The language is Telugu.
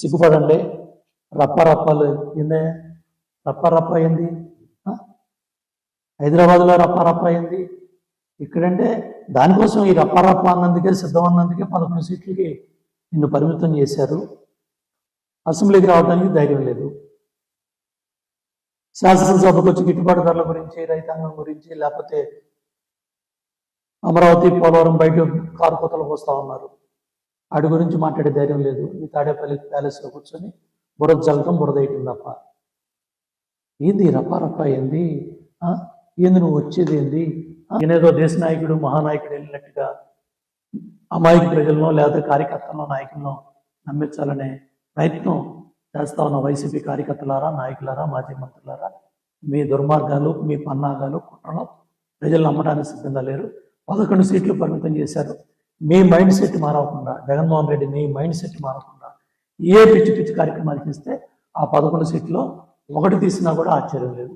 సిగ్గుపడండి. రప్ప రప్పలు ఏందే? రప్ప రప్ప అయింది హైదరాబాద్లో రప్ప రప్ప అయింది ఇక్కడంటే దానికోసం ఈ రప్ప రప్ప అన్నందుకే సిద్ధం అన్నందుకే పదకొండు సీట్లకి నిన్ను పరిమితం చేశారు. అసెంబ్లీకి రావడానికి ధైర్యం లేదు. శాసనసభకు వచ్చి గిట్టుబాటు ధరల గురించి రైతాంగం గురించి లేకపోతే అమరావతి పోలవరం బయట కారు కోతలు పోస్తా ఉన్నారు. ఆడి గురించి మాట్లాడే ధైర్యం లేదు. ఈ తాడేపల్లి ప్యాలెస్లో కూర్చొని బురద జలకం బురద తప్ప. ఏంది రపారప్ప ఏంది? ఆ? ఏంది నువ్వు వచ్చేది ఏంది? ఆ? నేనేదో దేశ నాయకుడు మహానాయకుడు వెళ్ళినట్టుగా అమాయక ప్రజలను లేదా కార్యకర్తలను నాయకులను నమ్మించాలనే ప్రయత్నం చేస్తా ఉన్న వైసీపీ కార్యకర్తలారా నాయకులారా మాజీ మంత్రులారా మీ దుర్మార్గాలు మీ పన్నాగాలు కుట్రలు ప్రజలు నమ్మడానికి సిద్ధంగా లేరు. పదకొండు సీట్లు పరిమితం చేశారు. మీ మైండ్ సెట్ మారకుండా జగన్మోహన్ రెడ్డి మీ మైండ్ సెట్ మారకుండా ఏ పిచ్చి పిచ్చి కార్యక్రమాలు చేస్తే ఆ పదకొండు సీట్లో ఒకటి తీసినా కూడా ఆశ్చర్యం లేదు.